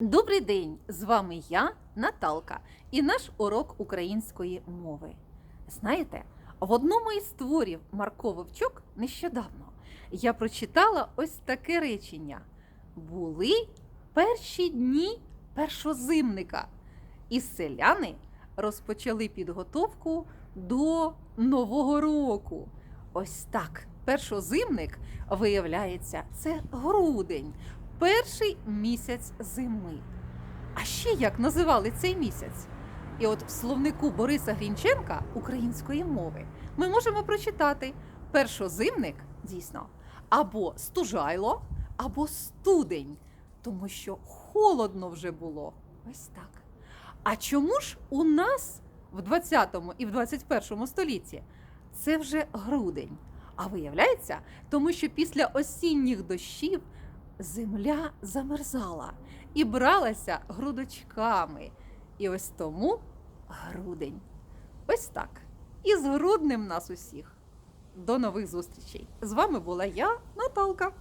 Добрий день! З вами я, Наталка, і наш урок української мови. Знаєте, в одному із творів Марко Вовчок нещодавно я прочитала ось таке речення: були перші дні першозимника, і селяни розпочали підготовку до Нового року. Ось так. Першозимник, виявляється, це грудень, перший місяць зими. А ще як називали цей місяць? І от в словнику Бориса Грінченка української мови ми можемо прочитати першозимник дійсно або стужайло, або студень, тому що холодно вже було. Ось так. А чому ж у нас в 20 і в 21 столітті це вже грудень? А виявляється, тому що після осінніх дощів земля замерзала і бралася грудочками. І ось тому грудень. Ось так. І з груднем нас усіх. До нових зустрічей. З вами була я, Наталка.